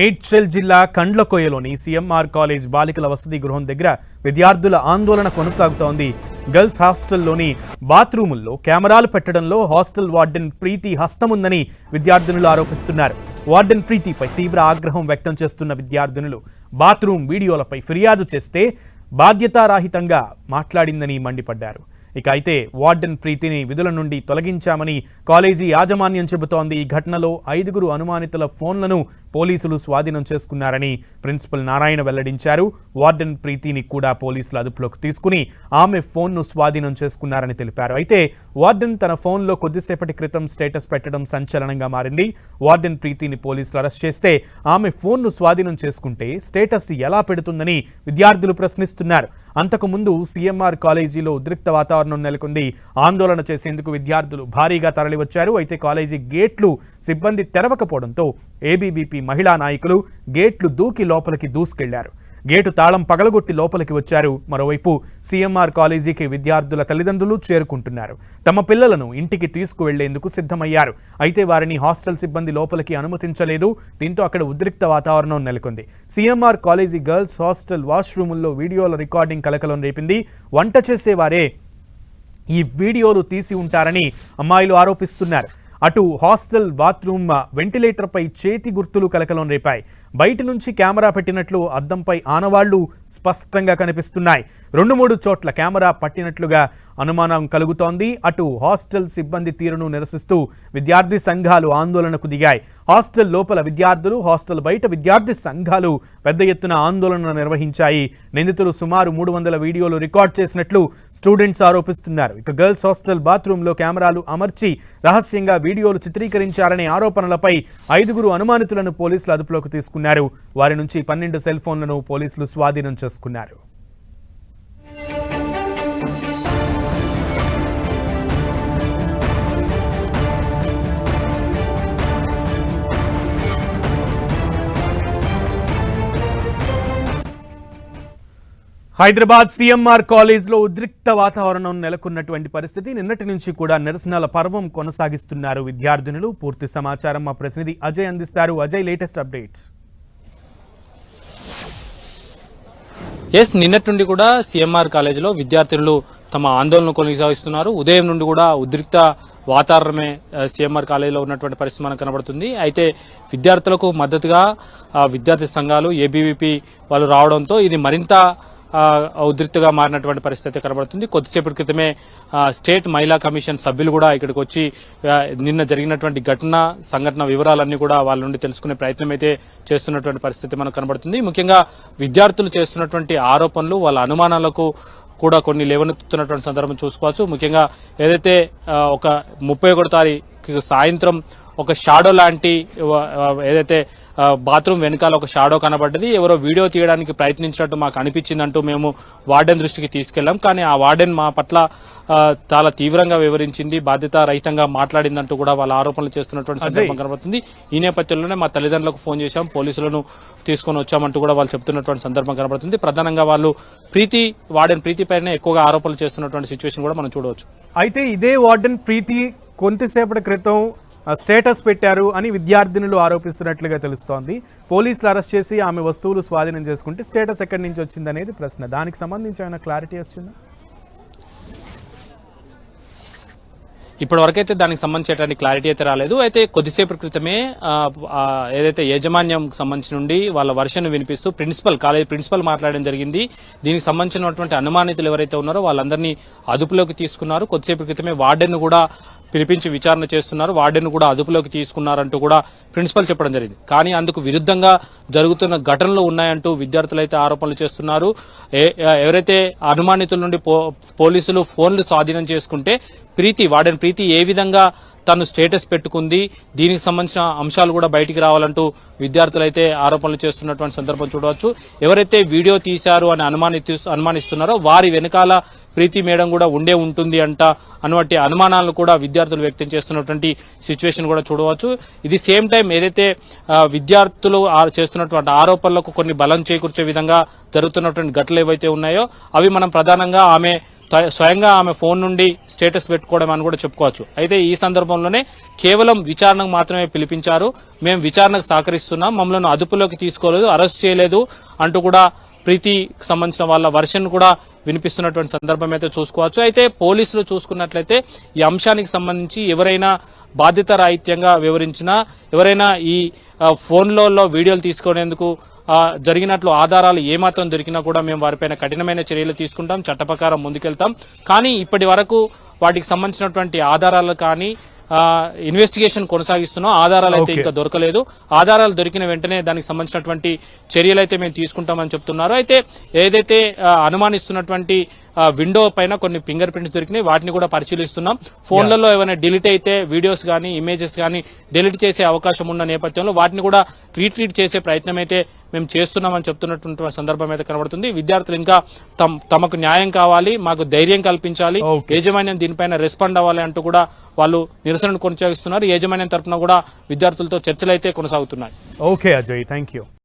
మేడ్చల్ జిల్లా కండ్లకోయలోని CMR college బాలికల వసతి గృహం దగ్గర విద్యార్థుల ఆందోళన కొనసాగుతోంది. గర్ల్స్ హాస్టల్లోని బాత్రూముల్లో కెమెరాలు పెట్టడంలో హాస్టల్ వార్డెన్ ప్రీతి హస్తముందని విద్యార్థినులు ఆరోపిస్తున్నారు. వార్డెన్ ప్రీతిపై తీవ్ర ఆగ్రహం వ్యక్తం చేస్తున్న విద్యార్థినులు బాత్రూమ్ వీడియోలపై ఫిర్యాదు చేస్తే బాధ్యతారాహితంగా మాట్లాడిందని మండిపడ్డారు. ఇక అయితే వార్డెన్ ప్రీతిని విధుల నుండి తొలగించామని కాలేజీ యాజమాన్యం చెబుతోంది. ఈ ఘటనలో ఐదుగురు అనుమానితుల ఫోన్లను పోలీసులు స్వాధీనం చేసుకున్నారని ప్రిన్సిపల్ నారాయణ వెల్లడించారు. వార్డెన్ ప్రీతిని కూడా పోలీసులు అదుపులోకి తీసుకుని ఆమె ఫోన్ను స్వాధీనం చేసుకున్నారని తెలిపారు. అయితే వార్డెన్ తన ఫోన్లో కొద్దిసేపటి క్రితం స్టేటస్ పెట్టడం సంచలనంగా మారింది. వార్డెన్ ప్రీతిని పోలీసులు అరెస్ట్ చేస్తే ఆమె ఫోన్ను స్వాధీనం చేసుకుంటే స్టేటస్ ఎలా పెడుతుందని విద్యార్థులు ప్రశ్నిస్తున్నారు. అంతకుముందు సీఎంఆర్ కాలేజీలో ఉద్రిక్త వాతావరణం నెలకొంది. ఆందోళన చేసేందుకు విద్యార్థులు భారీగా తరలివచ్చారు. అయితే కాలేజీ గేట్లు సిబ్బంది తెరవకపోవడంతో ఏబీవీపీ మహిళా నాయకులు గేట్లు దూకి లోపలికి దూసుకెళ్ళారు. గేటు తాళం పగలగొట్టి లోపలికి వచ్చారు. మరోవైపు సీఎంఆర్ కాలేజీకి విద్యార్థుల తల్లిదండ్రులు చేరుకుంటున్నారు. తమ పిల్లలను ఇంటికి తీసుకువెళ్ళేందుకు సిద్ధమయ్యారు. అయితే వారిని హాస్టల్ సిబ్బంది లోపలికి అనుమతించలేదు. దీంతో అక్కడ ఉద్రిక్త వాతావరణం నెలకొంది. సీఎంఆర్ కాలేజీ గర్ల్స్ హాస్టల్ వాష్రూముల్లో వీడియోల రికార్డింగ్ కలకలం రేపింది. వంట చేసేవారే ఈ వీడియోలు తీసి ఉంటారని అమ్మాయిలు ఆరోపిస్తున్నారు. అటు హాస్టల్ బాత్రూమ్ వెంటిలేటర్పై చేతి గుర్తులు కలకలం రేపాయి. బయట నుంచి కెమెరా పెట్టినట్లు అద్దంపై ఆనవాళ్ళు స్పష్టంగా కనిపిస్తున్నాయి. రెండు మూడు చోట్ల కెమెరా పట్టినట్లుగా అనుమానం కలుగుతోంది. అటు హాస్టల్ సిబ్బంది తీరును నిరసిస్తూ విద్యార్థి సంఘాలు ఆందోళనకు దిగాయి. హాస్టల్ లోపల విద్యార్థులు హాస్టల్ బయట విద్యార్థి సంఘాలు పెద్ద ఎత్తున ఆందోళన నిర్వహించాయి. నిందితులు సుమారు మూడు వందల వీడియోలు రికార్డ్ చేసినట్లు స్టూడెంట్స్ ఆరోపిస్తున్నారు. ఇక గర్ల్స్ హాస్టల్ బాత్రూంలో కెమెరాలు అమర్చి రహస్యంగా వీడియోలు చిత్రీకరించారనే ఆరోపణలపై ఐదుగురు అనుమానితులను పోలీసులు అదుపులోకి తీసుకున్నారు. వారి నుంచి పన్నెండు సెల్ ఫోన్లను పోలీసులు స్వాధీనం చేసుకున్నారు. హైదరాబాద్ సీఎంఆర్ కాలేజ్లో ఉద్రిక్త వాతావరణం నెలకొన్నటువంటి పరిస్థితి. నిన్నటి నుంచి కూడా నిరసనల పర్వం కొనసాగిస్తున్నారు విద్యార్థినులు. పూర్తి సమాచారం మా ప్రతినిధి అజయ్ అందిస్తారు. అజయ్ లేటెస్ట్ అప్డేట్స్ ఎస్ నిన్నటి నుండి కూడా సీఎంఆర్ కాలేజీలో విద్యార్థినులు తమ ఆందోళన కొనసాగిస్తున్నారు. ఉదయం నుండి కూడా ఉద్రిక్త వాతావరణమే సీఎంఆర్ కాలేజీలో ఉన్నటువంటి పరిస్థితి మనకు కనబడుతుంది. అయితే విద్యార్థులకు మద్దతుగా విద్యార్థి సంఘాలు ఏబీవీపీ వాళ్ళు రావడంతో ఇది మరింత ఉధృతిగా మారినటువంటి పరిస్థితి కనబడుతుంది. కొద్దిసేపటి క్రితమే స్టేట్ మహిళా కమిషన్ సభ్యులు కూడా ఇక్కడికి వచ్చి నిన్న జరిగినటువంటి ఘటన సంఘటన వివరాలన్నీ కూడా వాళ్ళ నుండి తెలుసుకునే ప్రయత్నం అయితే చేస్తున్నటువంటి పరిస్థితి మనకు కనబడుతుంది. ముఖ్యంగా విద్యార్థులు చేస్తున్నటువంటి ఆరోపణలు వాళ్ళ అనుమానాలకు కూడా కొన్ని లేవనెత్తుతున్నటువంటి సందర్భం చూసుకోవచ్చు. ముఖ్యంగా ఏదైతే ఒక ముప్పై ఒకటో తారీఖు సాయంత్రం ఒక షాడో లాంటి ఏదైతే బాత్రూమ్ వెనకాల ఒక షాడో కనబడ్డది. ఎవరో వీడియో తీయడానికి ప్రయత్నించినట్టు మాకు అనిపించిందంటూ మేము వార్డెన్ దృష్టికి తీసుకెళ్ళాం కానీ ఆ వార్డెన్ మా పట్ల చాలా తీవ్రంగా వివరించింది బాధ్యత రహితంగా మాట్లాడిందంటూ కూడా వాళ్ళ ఆరోపణలు చేస్తున్నటువంటి సందర్భం కనబడుతుంది. ఈ నేపథ్యంలోనే మా తల్లిదండ్రులకు ఫోన్ చేశాం. పోలీసులను తీసుకొని వచ్చామంటూ కూడా వాళ్ళు చెప్తున్నటువంటి సందర్భం కనబడుతుంది. ప్రధానంగా వాళ్ళు ప్రీతి వార్డెన్ ప్రీతి పైన ఎక్కువగా ఆరోపణలు చేస్తున్నటువంటి సిచ్యువేషన్ కూడా మనం చూడవచ్చు. అయితే ఇదే వార్డెన్ ప్రీతి కొంతసేపటి క్రితం స్టేటస్ పెట్టారు అని విద్యార్థినులు ఆరోపిస్తున్నట్లుగా తెలుస్తోంది. పోలీసులు అరెస్ట్ చేసి ఆమె వస్తువులు స్వాధీనం చేసుకుంటే స్టేటస్ ఎక్కడి నుంచి వచ్చిందనేది ప్రశ్న. దానికి సంబంధించి ఏమైనా క్లారిటీ వచ్చిందా? ఇప్పటివరకైతే దానికి సంబంధించేటువంటి క్లారిటీ అయితే రాలేదు. అయితే కొద్దిసేపు క్రితమే ఏదైతే యాజమాన్యం సంబంధించి నుండి వాళ్ళ వర్షన్ వినిపిస్తూ ప్రిన్సిపల్ కాలేజ్ ప్రిన్సిపల్ మాట్లాడడం జరిగింది. దీనికి సంబంధించినటువంటి అనుమానితులు ఎవరైతే ఉన్నారో వాళ్ళందరినీ అదుపులోకి తీసుకున్నారు. కొద్దిసేపు క్రితమే వార్డెన్ కూడా పిలిపించి విచారణ చేస్తున్నారు. వార్డెన్ కూడా అదుపులోకి తీసుకున్నారంటూ కూడా ప్రిన్సిపల్ చెప్పడం జరిగింది. కానీ అందుకు విరుద్ధంగా జరుగుతున్న ఘటనలు ఉన్నాయంటూ విద్యార్థులు అయితే ఆరోపణలు చేస్తున్నారు. ఎవరైతే అనుమానితుల నుండి పో- పోలీసులు ఫోన్లు స్వాధీనం చేసుకుంటే ప్రీతి వార్డెన్ ప్రీతి ఏ విధంగా తను స్టేటస్ పెట్టుకుంది దీనికి సంబంధించిన అంశాలు కూడా బయటికి రావాలంటూ విద్యార్థులు అయితే ఆరోపణలు చేస్తున్నటువంటి సందర్భం చూడవచ్చు. ఎవరైతే వీడియో తీశారు అని అనుమాని అనుమానిస్తున్నారో వారి వెనకాల ప్రీతి మేడం కూడా ఉండే ఉంటుంది అంట అన్నటి అనుమానాలను కూడా విద్యార్థులు వ్యక్తం చేస్తున్నటువంటి సిచ్యువేషన్ కూడా చూడవచ్చు. ఇది సేమ్ టైం ఏదైతే విద్యార్థులు ఆ- చేస్తున్నటువంటి ఆరోపణలకు కొన్ని బలం చేకూర్చే విధంగా జరుగుతున్నటువంటి ఘటనలు ఏవైతే ఉన్నాయో అవి మనం ప్రధానంగా ఆమె స్వ- స్వయంగా ఆమె ఫోన్ నుండి స్టేటస్ పెట్టుకోవడం అని కూడా చెప్పుకోవచ్చు. అయితే ఈ సందర్భంలోనే కేవలం విచారణకు మాత్రమే పిలిపించారు. మేము విచారణకు సహకరిస్తున్నాం. మమ్మల్ని అదుపులోకి తీసుకోలేదు అరెస్ట్ చేయలేదు అంటూ కూడా ప్రీతికి సంబంధించిన వాళ్ళ వర్షన్ కూడా వినిపిస్తున్నటువంటి సందర్భం అయితే చూసుకోవచ్చు. అయితే పోలీసులు చూసుకున్నట్లయితే ఈ అంశానికి సంబంధించి ఎవరైనా బాధ్యత రాహిత్యంగా వివరించినా ఎవరైనా ఈ ఫోన్లలో వీడియోలు తీసుకునేందుకు జరిగినట్లు ఆధారాలు ఏమాత్రం దొరికినా కూడా మేము వారిపైన కఠినమైన చర్యలు తీసుకుంటాం చట్టప్రకారం ముందుకెళ్తాం. కానీ ఇప్పటి వరకు వాటికి సంబంధించినటువంటి ఆధారాలు కానీ ఇన్వెస్టిగేషన్ కొనసాగిస్తున్నాం. ఆధారాలు అయితే. ఇంకా దొరకలేదు. ఆధారాలు దొరికిన వెంటనే దానికి సంబంధించినటువంటి చర్యలు అయితే మేము తీసుకుంటామని చెప్తున్నారు. అయితే ఏదైతే అనుమానిస్తున్నటువంటి విండో పైన కొన్ని ఫింగర్ ప్రింట్స్ దొరికినాయి. వాటిని కూడా పరిశీలిస్తున్నాం. ఫోన్లలో ఏమైనా డిలీట్ అయితే వీడియోస్ కానీ ఇమేజెస్ కానీ డిలీట్ చేసే అవకాశం ఉన్న నేపథ్యంలో వాటిని కూడా రీట్రీట్ చేసే ప్రయత్నం అయితే మేము చేస్తున్నామని చెప్తున్నటువంటి సందర్భం అయితే కనబడుతుంది. విద్యార్థులు ఇంకా తమ తమకు న్యాయం కావాలి మాకు ధైర్యం కల్పించాలి. యాజమాన్యం దీనిపైన రెస్పాండ్ అవ్వాలి అంటూ కూడా వాళ్ళు నిరసనను కొనసాగిస్తున్నారు. యాజమాన్యం తరఫున కూడా విద్యార్థులతో చర్చలు అయితే కొనసాగుతున్నాయి. Okay Ajay thank